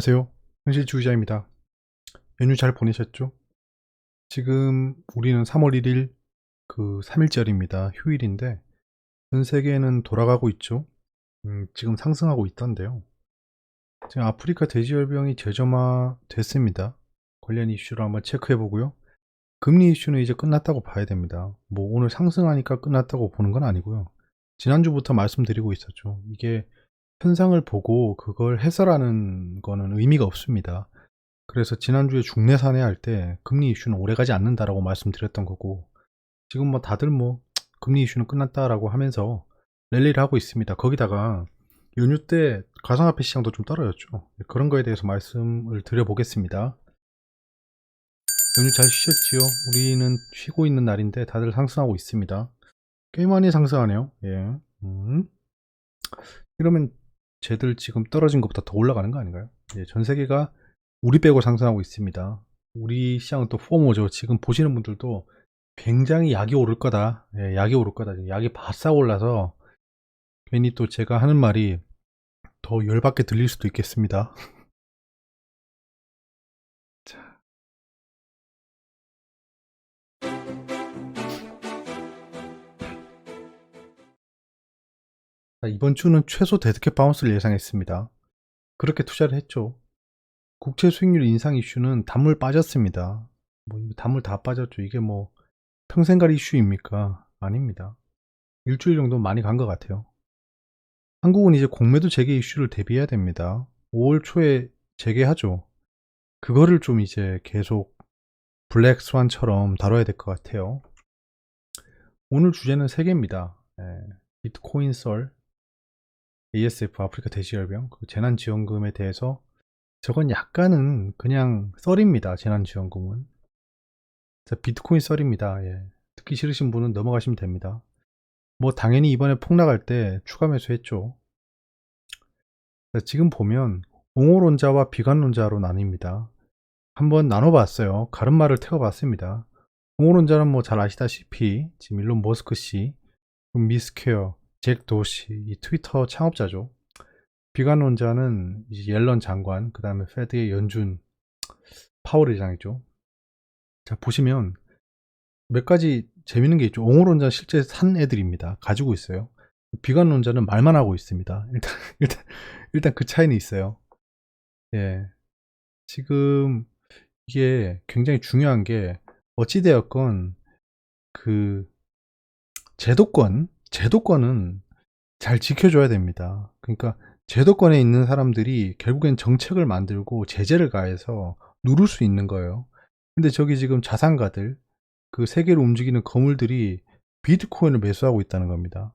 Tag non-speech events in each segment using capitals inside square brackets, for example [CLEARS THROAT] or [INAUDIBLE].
안녕하세요. 현실주의자입니다. 연휴 잘 보내셨죠? 지금 우리는 3월 1일 그 3일절입니다. 휴일인데 전 세계는 돌아가고 있죠. 음, 지금 상승하고 있던데요. 지금 아프리카 돼지열병이 재점화 됐습니다. 관련 이슈를 한번 체크해 보고요. 금리 이슈는 이제 끝났다고 봐야 됩니다. 뭐 오늘 상승하니까 끝났다고 보는 건 아니고요. 지난주부터 말씀드리고 있었죠. 이게 현상을 보고 그걸 해설하는 거는 의미가 없습니다. 그래서 지난주에 중내 산해 할 때 금리 이슈는 오래가지 않는다라고 말씀드렸던 거고 지금 뭐 다들 뭐 금리 이슈는 끝났다라고 하면서 랠리를 하고 있습니다. 거기다가 연휴 때 가상화폐 시장도 좀 떨어졌죠. 그런 거에 대해서 말씀을 드려보겠습니다. 연휴 잘 쉬셨지요? 우리는 쉬고 있는 날인데 다들 상승하고 있습니다. 꽤 많이 상승하네요. 예. 음. 이러면 쟤들 지금 떨어진 것보다 더 올라가는 거 아닌가요? 예, 전 세계가 우리 빼고 상승하고 있습니다. 우리 시장은 또 포모죠. 지금 보시는 분들도 굉장히 약이 오를 거다. 예, 약이 오를 거다. 약이 바싹 올라서 괜히 또 제가 하는 말이 더 열받게 들릴 수도 있겠습니다. [LAUGHS] 이번 주는 최소 데드캣 바운스를 예상했습니다. 그렇게 투자를 했죠. 국채 수익률 인상 이슈는 단물 빠졌습니다. 뭐 단물 다 빠졌죠. 이게 뭐 평생 갈 이슈입니까? 아닙니다. 일주일 정도 많이 간 것 같아요. 한국은 이제 공매도 재개 이슈를 대비해야 됩니다. 5월 초에 재개하죠. 그거를 좀 이제 계속 블랙 스완처럼 다뤄야 될 것 같아요. 오늘 주제는 3개입니다. 예, 비트코인 썰, ASF 아프리카 대지열병 그 재난지원금에 대해서 저건 약간은 그냥 썰입니다. 재난지원금은 자, 비트코인 썰입니다. 예. 듣기 싫으신 분은 넘어가시면 됩니다. 뭐 당연히 이번에 폭락할 때 추가 매수했죠. 자, 지금 보면 옹호론자와 비관론자로 나뉩니다. 한번 나눠봤어요. 가름말을 태워봤습니다. 옹호론자는 뭐 잘 아시다시피 지금 일론 머스크 씨, 미스퀘어, 잭 도시, 이 트위터 창업자죠. 비관론자는 옐런 장관, 그 다음에 페드의 연준 파월 의장이죠. 자, 보시면 몇 가지 재밌는 게 있죠. 옹호론자 실제 산 애들입니다. 가지고 있어요. 비관론자는 말만 하고 있습니다. 일단, [LAUGHS] 일단, 일단 그 차이는 있어요. 예. 지금 이게 굉장히 중요한 게 어찌되었건 그 제도권, 제도권은 잘 지켜줘야 됩니다. 그러니까 제도권에 있는 사람들이 결국엔 정책을 만들고 제재를 가해서 누를 수 있는 거예요. 근데 저기 지금 자산가들, 그 세계를 움직이는 거물들이 비트코인을 매수하고 있다는 겁니다.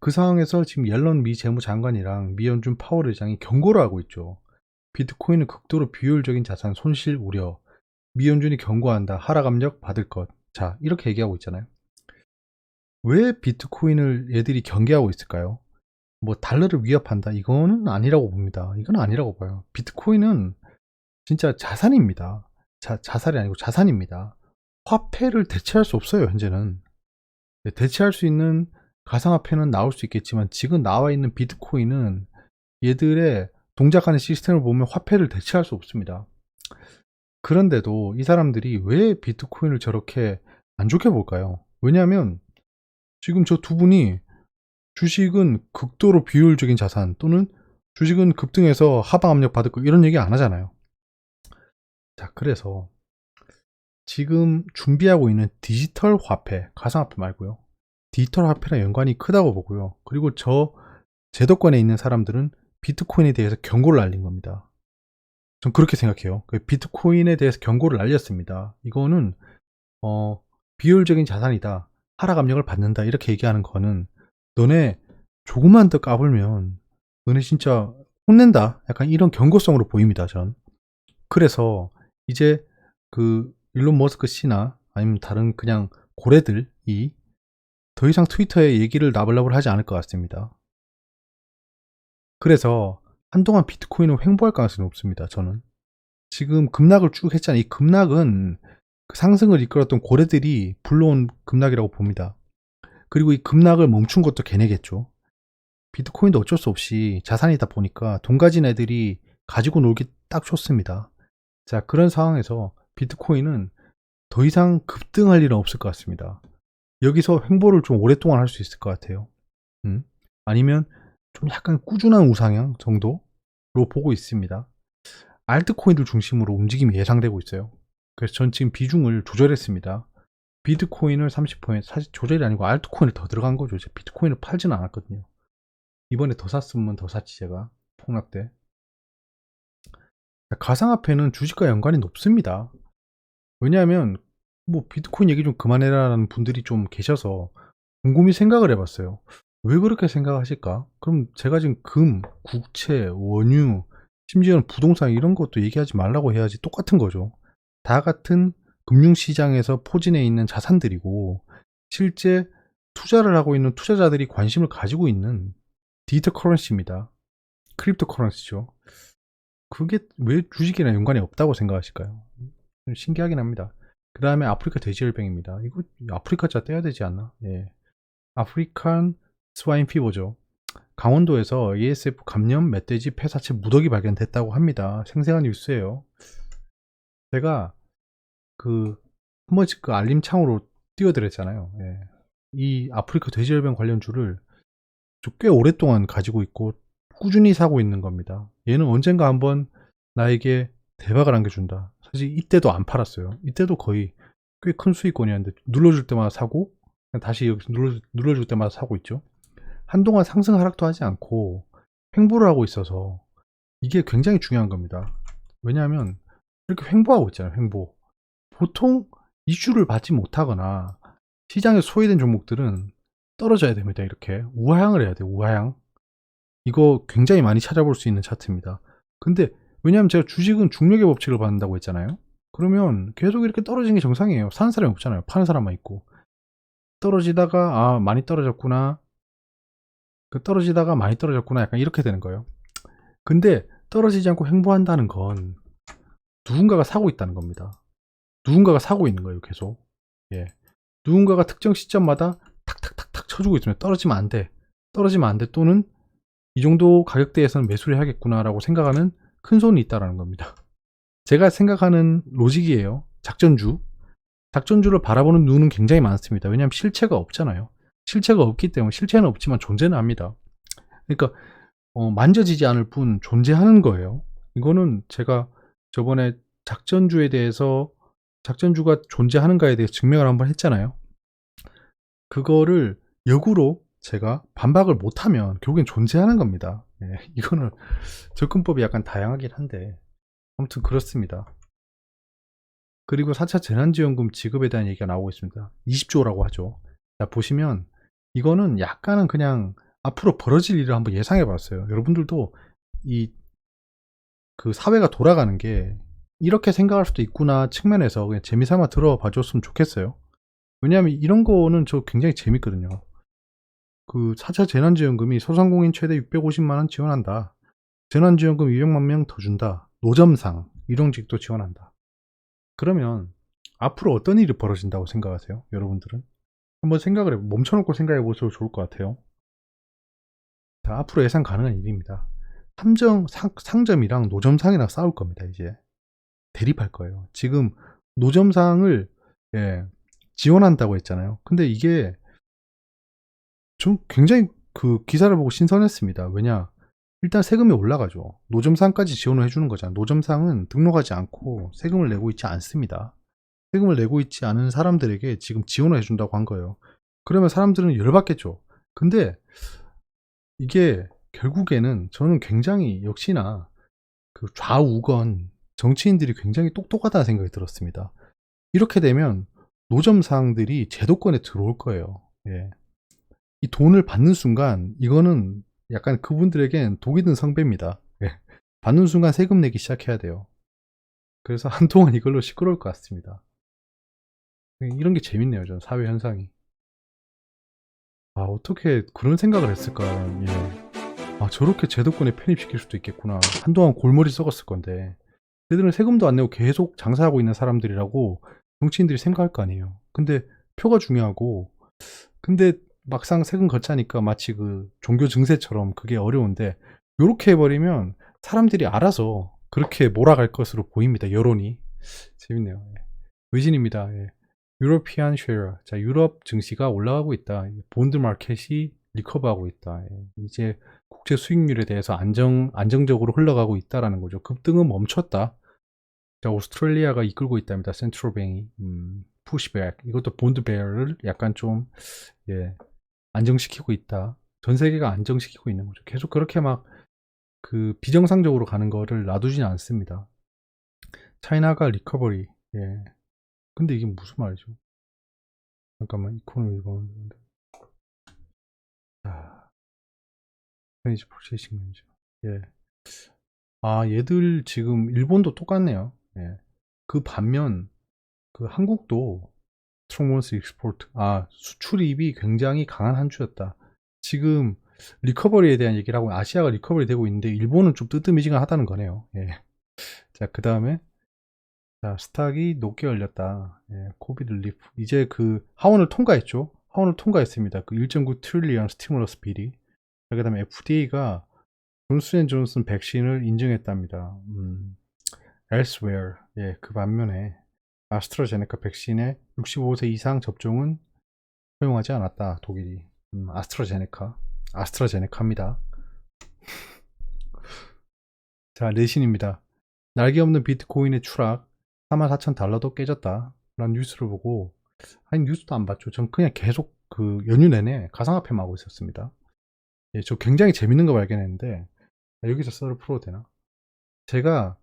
그 상황에서 지금 옐런 미 재무장관이랑 미 연준 파월 의장이 경고를 하고 있죠. 비트코인은 극도로 비효율적인 자산 손실 우려. 미 연준이 경고한다. 하락 압력 받을 것. 자, 이렇게 얘기하고 있잖아요. 왜 비트코인을 얘들이 경계하고 있을까요? 뭐 달러를 위협한다. 이거는 아니라고 봅니다. 이건 아니라고 봐요. 비트코인은 진짜 자산입니다. 자, 자살이 아니고 자산입니다. 화폐를 대체할 수 없어요, 현재는. 네, 대체할 수 있는 가상화폐는 나올 수 있겠지만 지금 나와 있는 비트코인은 얘들의 동작하는 시스템을 보면 화폐를 대체할 수 없습니다. 그런데도 이 사람들이 왜 비트코인을 저렇게 안 좋게 볼까요? 왜냐하면 지금 저 두 분이 주식은 극도로 비효율적인 자산 또는 주식은 급등해서 하방 압력 받을 거 이런 얘기 안 하잖아요. 자, 그래서 지금 준비하고 있는 디지털 화폐, 가상화폐 말고요. 디지털 화폐랑 연관이 크다고 보고요. 그리고 저 제도권에 있는 사람들은 비트코인에 대해서 경고를 날린 겁니다. 전 그렇게 생각해요. 그 비트코인에 대해서 경고를 날렸습니다. 이거는 어, 비효율적인 자산이다. 하락 압력을 받는다. 이렇게 얘기하는 거는 너네 조금만 더 까불면 너네 진짜 혼낸다. 약간 이런 경고성으로 보입니다. 전. 그래서 이제 그 일론 머스크 씨나 아니면 다른 그냥 고래들이 더 이상 트위터에 얘기를 나불나불 하지 않을 것 같습니다. 그래서 한동안 비트코인은 횡보할 가능성이 높습니다. 저는 지금 급락을 쭉 했잖아요. 이 급락은 그 상승을 이끌었던 고래들이 불러온 급락이라고 봅니다. 그리고 이 급락을 멈춘 것도 걔네겠죠. 비트코인도 어쩔 수 없이 자산이다 보니까 돈 가진 애들이 가지고 놀기 딱 좋습니다. 자, 그런 상황에서 비트코인은 더 이상 급등할 일은 없을 것 같습니다. 여기서 횡보를 좀 오랫동안 할 수 있을 것 같아요. 음? 아니면 좀 약간 꾸준한 우상향 정도로 보고 있습니다. 알트코인들 중심으로 움직임이 예상되고 있어요. 그래서 전 지금 비중을 조절했습니다. 비트코인을 30%, 사실 조절이 아니고 알트코인을 더 들어간 거죠. 이제 비트코인을 팔지는 않았거든요. 이번에 더 샀으면 더 샀지 제가 폭락 때. 가상화폐는 주식과 연관이 높습니다. 왜냐하면 뭐 비트코인 얘기 좀 그만해라라는 분들이 좀 계셔서 곰곰이 생각을 해봤어요. 왜 그렇게 생각하실까? 그럼 제가 지금 금, 국채, 원유, 심지어는 부동산 이런 것도 얘기하지 말라고 해야지 똑같은 거죠. 다 같은 금융시장에서 포진해 있는 자산들이고 실제 투자를 하고 있는 투자자들이 관심을 가지고 있는 디지털 커런시입니다. 크립토 커런시죠. 그게 왜 주식이랑 연관이 없다고 생각하실까요? 좀 신기하긴 합니다. 그 다음에 아프리카 돼지열병입니다. 이거 아프리카 자 떼야 되지 않나? 예. 아프리칸 스와인 피버죠. 강원도에서 ASF 감염 멧돼지 폐사체 무더기 발견됐다고 합니다. 생생한 뉴스예요. 제가 그 한 번씩 그 알림창으로 띄워드렸잖아요. 예. 이 아프리카 돼지열병 관련 주를 저꽤 오랫동안 가지고 있고 꾸준히 사고 있는 겁니다. 얘는 언젠가 한번 나에게 대박을 안겨준다. 사실 이때도 안 팔았어요. 이때도 거의 꽤 큰 수익권이었는데 눌러줄 때마다 사고 다시 여기서 눌러, 눌러줄 때마다 사고 있죠. 한동안 상승 하락도 하지 않고 횡보를 하고 있어서 이게 굉장히 중요한 겁니다. 왜냐하면 이렇게 횡보하고 있잖아요. 횡보. 보통 이슈를 받지 못하거나 시장에 소외된 종목들은 떨어져야 됩니다. 이렇게 우하향을 해야 돼요. 우하향. 이거 굉장히 많이 찾아볼 수 있는 차트입니다. 근데 왜냐하면 제가 주식은 중력의 법칙을 받는다고 했잖아요. 그러면 계속 이렇게 떨어지는 게 정상이에요. 사는 사람이 없잖아요. 파는 사람만 있고. 떨어지다가 아 많이 떨어졌구나. 그 떨어지다가 많이 떨어졌구나. 약간 이렇게 되는 거예요. 근데 떨어지지 않고 횡보한다는 건 누군가가 사고 있다는 겁니다. 누군가가 사고 있는 거예요. 계속. 예. 누군가가 특정 시점마다 탁탁탁탁 쳐주고 있으면 떨어지면 안 돼. 떨어지면 안 돼. 또는 이 정도 가격대에서는 매수를 해야겠구나라고 생각하는 큰 손이 있다라는 겁니다. 제가 생각하는 로직이에요. 작전주. 작전주를 바라보는 눈은 굉장히 많습니다. 왜냐하면 실체가 없잖아요. 실체가 없기 때문에 실체는 없지만 존재는 합니다. 그러니까 어, 만져지지 않을 뿐 존재하는 거예요. 이거는 제가 저번에 작전주에 대해서 작전주가 존재하는가에 대해서 증명을 한번 했잖아요. 그거를 역으로 제가 반박을 못하면 결국엔 존재하는 겁니다. 예, [LAUGHS] 이거는 접근법이 약간 다양하긴 한데 아무튼 그렇습니다. 그리고 4차 재난지원금 지급에 대한 얘기가 나오고 있습니다. 20조라고 하죠. 자, 보시면 이거는 약간은 그냥 앞으로 벌어질 일을 한번 예상해 봤어요. 여러분들도 이 그 사회가 돌아가는 게 이렇게 생각할 수도 있구나 측면에서 그냥 재미삼아 들어봐 줬으면 좋겠어요. 왜냐하면 이런 거는 저 굉장히 재밌거든요. 그 4차 재난지원금이 소상공인 최대 650만원 지원한다. 재난지원금 200만 명 더 준다. 노점상, 일용직도 지원한다. 그러면 앞으로 어떤 일이 벌어진다고 생각하세요? 여러분들은? 한번 생각을 해, 멈춰놓고 생각해 보셔도 좋을 것 같아요. 자, 앞으로 예상 가능한 일입니다. 삼정, 상, 상점이랑 노점상이랑 싸울 겁니다, 이제. 대립할 거예요. 지금 노점상을, 예, 지원한다고 했잖아요. 근데 이게 좀 굉장히 그 기사를 보고 신선했습니다. 왜냐? 일단 세금이 올라가죠. 노점상까지 지원을 해주는 거잖아요. 노점상은 등록하지 않고 세금을 내고 있지 않습니다. 세금을 내고 있지 않은 사람들에게 지금 지원을 해준다고 한 거예요. 그러면 사람들은 열받겠죠. 근데 이게 결국에는 저는 굉장히 역시나 그 좌우건 정치인들이 굉장히 똑똑하다는 생각이 들었습니다. 이렇게 되면 노점상들이 제도권에 들어올 거예요. 예. 이 돈을 받는 순간 이거는 약간 그분들에겐 독이 든 성배입니다. 예. 받는 순간 세금 내기 시작해야 돼요. 그래서 [LAUGHS] 한동안 이걸로 시끄러울 것 같습니다. 예, 이런 게 재밌네요, 전 사회 현상이. 아, 어떻게 그런 생각을 했을까. 예. 아, 저렇게 제도권에 편입시킬 수도 있겠구나. 한동안 골머리 썩었을 건데. 얘들은 세금도 안 내고 계속 장사하고 있는 사람들이라고 정치인들이 생각할 거 아니에요. 근데 표가 중요하고, 근데 막상 세금 거치하니까 마치 그 종교 증세처럼 그게 어려운데, 요렇게 해버리면 사람들이 알아서 그렇게 몰아갈 것으로 보입니다. 여론이 재밌네요. 예. 외신입니다. 예. 유로피안 쉐어. 자, 유럽 증시가 올라가고 있다. 본드 마켓이 리커버하고 있다. 예. 이제 국제 수익률에 대해서 안정 안정적으로 흘러가고 있다라는 거죠. 급등은 멈췄다. 자, 오스트레일리아가 이끌고 있답니다. 센트럴뱅이 음, 푸시백. 이것도 본드 베어를 약간 좀 예, 안정시키고 있다. 전 세계가 안정시키고 있는 거죠. 계속 그렇게 막 그 비정상적으로 가는 거를 놔두지는 않습니다. 차이나가 리커버리. 예. 근데 이게 무슨 말이죠? 잠깐만 이코노미 보는데. 자, 페이지 프로세싱 매니저. 예. 아, 얘들 지금 일본도 똑같네요. 예. 그 반면 그 한국도 스트롱몬스 익스포트 아 수출입이 굉장히 강한 한 주였다. 지금 리커버리에 대한 얘기를 하고 아시아가 리커버리 되고 있는데 일본은 좀 뜨뜨미지근하다는 거네요. 예. 자, 그 다음에 자, 스탁이 높게 열렸다. 예, 코비드 리프. 이제 그 하원을 통과했죠. 하원을 통과했습니다. 그 1.9 트릴리언 스티뮬러스 비리. 자, 그 다음에 FDA가 존슨앤존슨 백신을 인증했답니다. 음, elsewhere. 예, 그 반면에 아스트라제네카 백신의 65세 이상 접종은 허용하지 않았다. 독일이. 음, 아스트라제네카. 아스트라제네카입니다. [LAUGHS] 자, 내신입니다. 날개 없는 비트코인의 추락 44,000 달러도 깨졌다. 라는 뉴스를 보고 아니 뉴스도 안 봤죠. 전 그냥 계속 그 연휴 내내 가상화폐만 하고 있었습니다. 예, 저 굉장히 재밌는 거 발견했는데 아, 여기서 썰을 풀어도 되나? 제가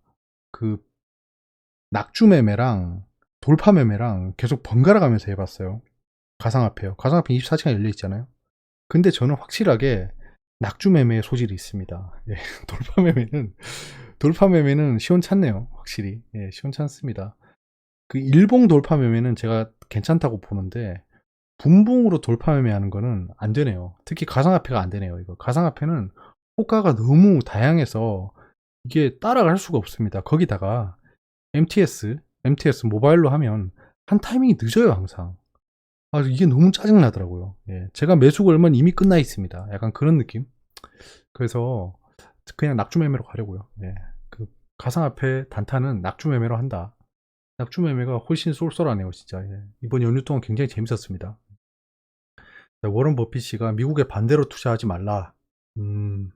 그 낙주 매매랑 돌파 매매랑 계속 번갈아 가면서 해봤어요. 가상화폐요. 가상화폐 24시간 열려 있잖아요. 근데 저는 확실하게 낙주 매매의 소질이 있습니다. 예, [LAUGHS] 돌파 매매는 돌파 매매는 시원찮네요. 확실히 예, 시원찮습니다. 그 일봉 돌파 매매는 제가 괜찮다고 보는데 분봉으로 돌파 매매하는 거는 안 되네요. 특히 가상화폐가 안 되네요. 이거 가상화폐는 호가가 너무 다양해서 이게 따라갈 수가 없습니다. 거기다가 MTS, MTS 모바일로 하면 한 타이밍이 늦어요 항상. 아 이게 너무 짜증 나더라고요. 예, 제가 매수 걸면 이미 끝나 있습니다. 약간 그런 느낌. 그래서 그냥 낙주 매매로 가려고요. 예, 그 가상화폐 단타는 낙주 매매로 한다. 낙주 매매가 훨씬 쏠쏠하네요, 진짜. 예. 이번 연휴 동안 굉장히 재밌었습니다. 자, 워런 버핏이가 미국에 반대로 투자하지 말라. 음,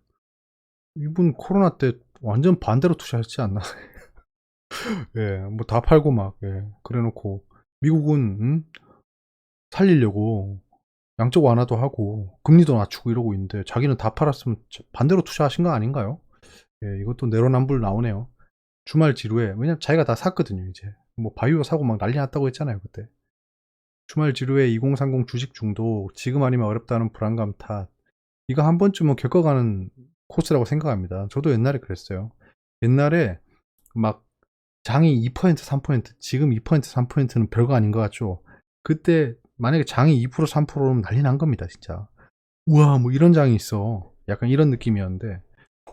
이분 코로나 때 완전 반대로 투자했지 않나? [LAUGHS] 예, 뭐 다 팔고 막, 예, 그래 놓고, 미국은, 음? 살리려고 양적 완화도 하고, 금리도 낮추고 이러고 있는데, 자기는 다 팔았으면 반대로 투자하신 거 아닌가요? 예, 이것도 내로남불 나오네요. 주말 지루에, 왜냐면 자기가 다 샀거든요, 이제. 뭐, 바이오 사고 막 난리 났다고 했잖아요, 그때. 주말 지루에 2030 주식 중독, 지금 아니면 어렵다는 불안감 탓. 이거 한 번쯤은 겪어가는 코스라고 생각합니다. 저도 옛날에 그랬어요. 옛날에 막 장이 2% 3% 지금 2% 3%는 별거 아닌 것 같죠. 그때 만약에 장이 2% 3%면 난리 난 겁니다, 진짜. 우와, 뭐 이런 장이 있어. 약간 이런 느낌이었는데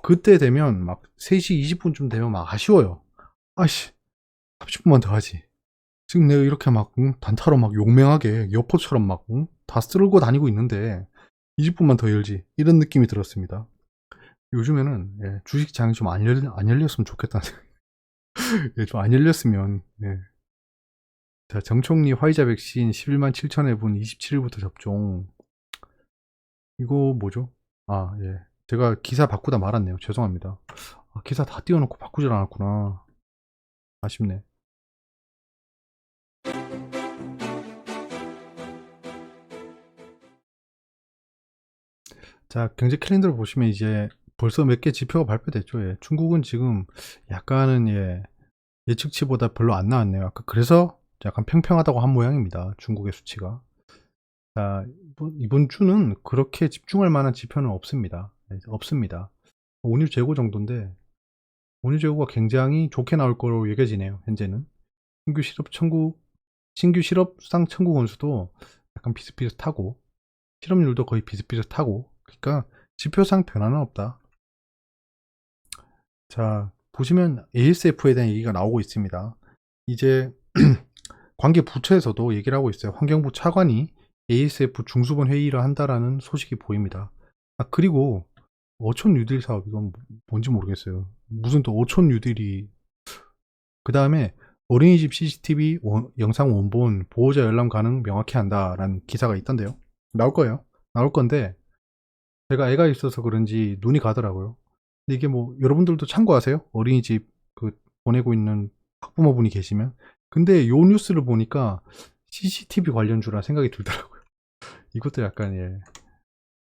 그때 되면 막 3시 20분쯤 되면 막 아쉬워요. 아씨, 30분만 더 하지. 지금 내가 이렇게 막 응? 단타로 막 용맹하게 여포처럼 막 응? 다 쓸고 다니고 있는데 20분만 더 열지 이런 느낌이 들었습니다. 요즘에는 예, 주식장이 좀안안 열렸으면 좋겠다는 [LAUGHS] 예, 좀 안 열렸으면 예. 자 정총리 화이자 백신 11만 7천 회분 27일부터 접종 이거 뭐죠? 아 예. 제가 기사 바꾸다 말았네요. 죄송합니다. 아, 기사 다 띄워놓고 바꾸질 않았구나. 아쉽네. 자, 경제 캘린더를 보시면 이제 벌써 몇 개 지표가 발표됐죠. 예. 중국은 지금 약간은 예, 예측치보다 별로 안 나왔네요. 그래서 약간 평평하다고 한 모양입니다. 중국의 수치가. 자, 이번, 이번 주는 그렇게 집중할 만한 지표는 없습니다. 예, 없습니다. 온유 재고 정도인데 온유 재고가 굉장히 좋게 나올 거로 여겨지네요. 현재는 신규 실업 청구 신규 실업 수당 청구 건수도 약간 비슷비슷하고 실업률도 거의 비슷비슷하고 그러니까 지표상 변화는 없다. 자, 보시면 ASF에 대한 얘기가 나오고 있습니다. 이제 [CLEARS THROAT] 관계 부처에서도 얘기를 하고 있어요. 환경부 차관이 ASF 중수본 회의를 한다라는 소식이 보입니다. 아, 그리고 어촌 뉴딜 사업 이건 뭔지 모르겠어요. 무슨 또 어촌 뉴딜이 그 다음에 어린이집 CCTV 원- 영상 원본 보호자 열람 가능 명확히 한다라는 기사가 있던데요. 나올 거예요. 나올 건데 제가 애가 있어서 그런지 눈이 가더라고요. 근데 이게 뭐 여러분들도 참고하세요. 어린이집 그 보내고 있는 학부모분이 계시면. 근데 요 뉴스를 보니까 CCTV 관련주라 생각이 들더라고요. [LAUGHS] 이것도 약간 예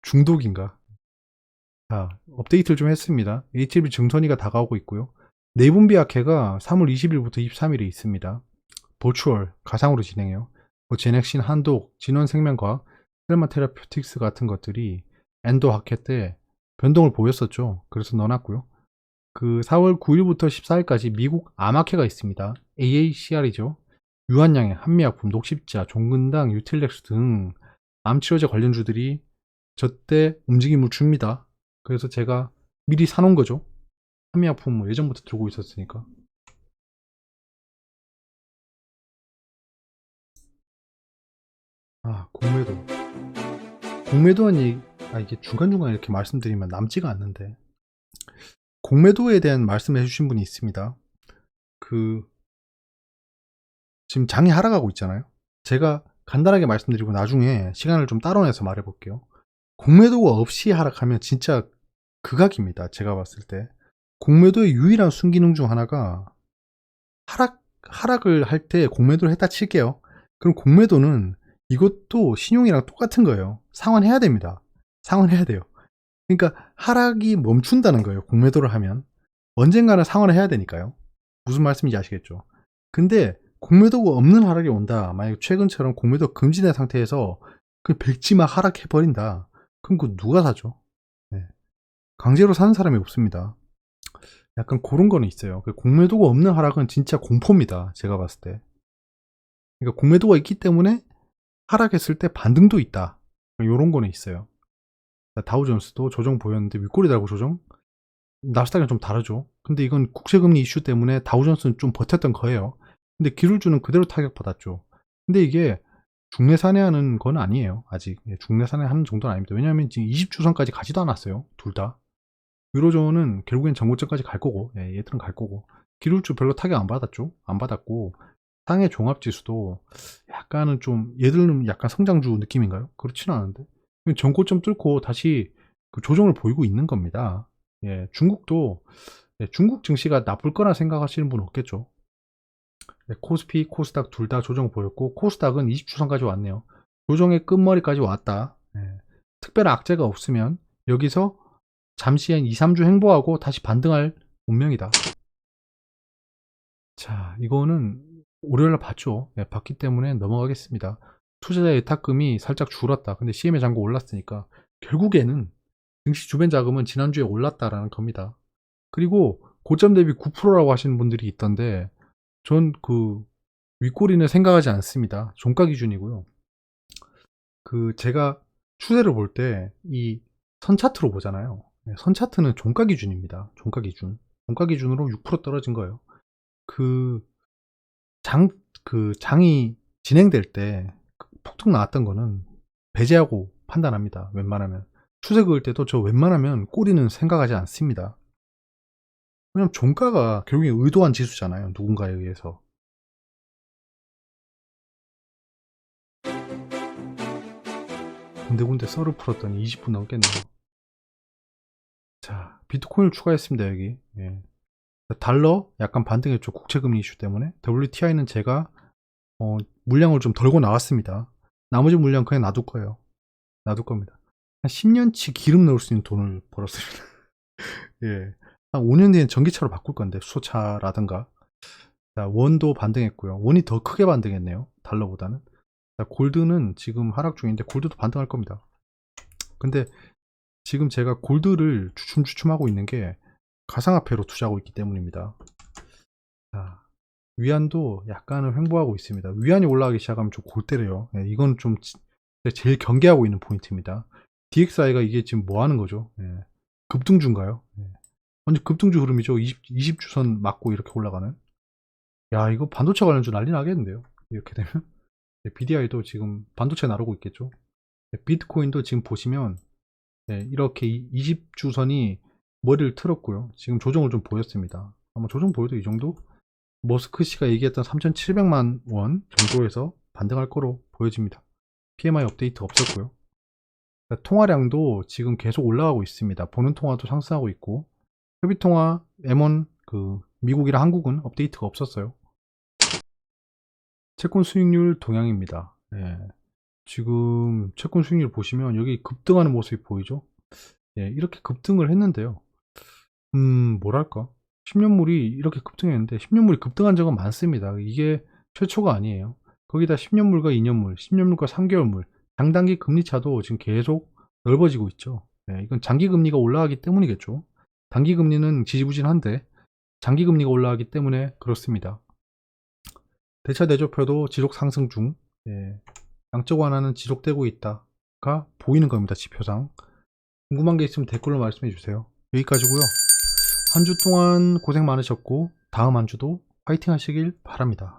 중독인가? 자, 업데이트를 좀 했습니다. HB 증선이가 다가오고 있고요. 내분비 학회가 3월 20일부터 23일에 있습니다. 보추얼 가상으로 진행해요. 뭐 제넥신, 한독, 진원생명과학, 셀마 테라퓨틱스 같은 것들이 엔도 학회 때 변동을 보였었죠. 그래서 넣어놨고요. 그 4월 9일부터 14일까지 미국 암학회가 있습니다. AACR이죠. 유한양의 한미약품, 녹십자, 종근당, 유틸렉스 등 암치료제 관련주들이 저때 움직임을 줍니다. 그래서 제가 미리 사놓은 거죠. 한미약품 뭐 예전부터 들고 있었으니까. 아, 공매도. 공매도한 얘기, 아, 이게 중간중간 이렇게 말씀드리면 남지가 않는데. 공매도에 대한 말씀을 해주신 분이 있습니다. 그, 지금 장이 하락하고 있잖아요. 제가 간단하게 말씀드리고 나중에 시간을 좀 따로 내서 말해 볼게요. 공매도가 없이 하락하면 진짜 극악입니다. 제가 봤을 때. 공매도의 유일한 순기능 중 하나가 하락, 하락을 할 때 공매도를 했다 칠게요. 그럼 공매도는 이것도 신용이랑 똑같은 거예요. 상환해야 됩니다. 상환해야 돼요. 그러니까 하락이 멈춘다는 거예요. 공매도를 하면. 언젠가는 상환을 해야 되니까요. 무슨 말씀인지 아시겠죠? 근데 공매도가 없는 하락이 온다. 만약 최근처럼 공매도 금지된 상태에서 그 백지막 하락해 버린다. 그럼 그 누가 사죠? 네. 강제로 사는 사람이 없습니다. 약간 그런 거는 있어요. 그 공매도가 없는 하락은 진짜 공포입니다. 제가 봤을 때. 그러니까 공매도가 있기 때문에 하락했을 때 반등도 있다. 이런 거는 있어요. 다우존스도 조정 보였는데 윗꼬리 달고 조정? 나스닥이랑 좀 다르죠. 근데 이건 국제금리 이슈 때문에 다우존스는 좀 버텼던 거예요. 근데 기술주는 그대로 타격받았죠. 근데 이게 중내 산해하는 건 아니에요. 아직 예, 중내 산해하는 정도는 아닙니다. 왜냐하면 지금 20주선까지 가지도 않았어요. 둘 다. 유로존은 결국엔 정고점까지 갈 거고 예, 얘들은 갈 거고 기술주 별로 타격 안 받았죠. 안 받았고 상해 종합지수도 약간은 좀 얘들은 약간 성장주 느낌인가요? 그렇지는 않은데 정고점 뚫고 다시 그 조정을 보이고 있는 겁니다. 예, 중국도 예, 중국 증시가 나쁠 거라 생각하시는 분 없겠죠. 네, 코스피, 코스닥 둘 다 조정 보였고 코스닥은 20주선까지 왔네요. 조정의 끝머리까지 왔다. 예, 특별한 악재가 없으면 여기서 잠시 한 2, 3주 행보하고 다시 반등할 운명이다. 자, 이거는 월요일날 봤죠. 예, 봤기 때문에 넘어가겠습니다. 투자자 예탁금이 살짝 줄었다. 근데 CM의 잔고 올랐으니까 결국에는 증시 주변 자금은 지난주에 올랐다라는 겁니다. 그리고 고점 대비 9%라고 하시는 분들이 있던데 전 그 윗꼬리는 생각하지 않습니다. 종가 기준이고요. 그 제가 추세를 볼 때 이 선 차트로 보잖아요. 네, 선차트는 종가 기준입니다. 종가 기준. 종가 기준으로 6% 떨어진 거예요. 그 장, 그 장이 진행될 때 폭tuk 나왔던 거는 배제하고 판단합니다. 웬만하면. 추세 그을 때도 저 웬만하면 꼬리는 생각하지 않습니다. 왜냐면 종가가 결국에 의도한 지수잖아요. 누군가에 의해서. 군데군데 썰을 풀었더니 20분 넘겠네요. 자, 비트코인을 추가했습니다, 여기. 예. 달러 약간 반등했죠. 국채금리 이슈 때문에. WTI는 제가 어, 물량을 좀 덜고 나왔습니다. 나머지 물량 그냥 놔둘 거예요. 놔둘 겁니다. 한 10년치 기름 넣을 수 있는 돈을 벌었습니다. [LAUGHS] 예. 한 5년 뒤엔 전기차로 바꿀 건데, 수소차라든가. 자, 원도 반등했고요. 원이 더 크게 반등했네요. 달러보다는. 자, 골드는 지금 하락 중인데, 골드도 반등할 겁니다. 근데 지금 제가 골드를 주춤주춤하고 있는 게 가상화폐로 투자하고 있기 때문입니다. 자, 위안도 약간은 횡보하고 있습니다. 위안이 올라가기 시작하면 좀 골 때려요. 예, 이건 좀 제일 경계하고 있는 포인트입니다. DXI가 이게 지금 뭐 하는 거죠? 예, 급등주인가요? 예. 완전 급등주 흐름이죠. 20, 20 주선 맞고 이렇게 올라가는. 야, 이거 반도체 관련주 난리 나겠는데요. 이렇게 되면. [LAUGHS] 예, BDI도 지금 반도체 나르고 있겠죠. 예, 비트코인도 지금 보시면 예, 이렇게 20주선이 머리를 틀었고요. 지금 조정을 좀 보였습니다. 아마 조정 보여도 이 정도? 머스크 씨가 얘기했던 3,700만 원 정도에서 반등할 거로 보여집니다. PMI 업데이트 없었고요. 통화량도 지금 계속 올라가고 있습니다. 보는 통화도 상승하고 있고 협의 통화 M1 그 미국이랑 한국은 업데이트가 없었어요. 채권 수익률 동향입니다. 예. 지금 채권 수익률 보시면 여기 급등하는 모습이 보이죠? 예, 이렇게 급등을 했는데요. 음, 뭐랄까? 10년물이 이렇게 급등했는데 10년물이 급등한 적은 많습니다. 이게 최초가 아니에요. 거기다 10년물과 2년물, 10년물과 3개월물, 장단기 금리 차도 지금 계속 넓어지고 있죠. 네, 이건 장기 금리가 올라가기 때문이겠죠. 단기 금리는 지지부진한데 장기 금리가 올라가기 때문에 그렇습니다. 대차 대조표도 지속 상승 중, 예, 양적 완화는 지속되고 있다가 보이는 겁니다. 지표상. 궁금한 게 있으면 댓글로 말씀해 주세요. 여기까지고요. 한 주 동안 고생 많으셨고 다음 한 주도 화이팅 하시길 바랍니다.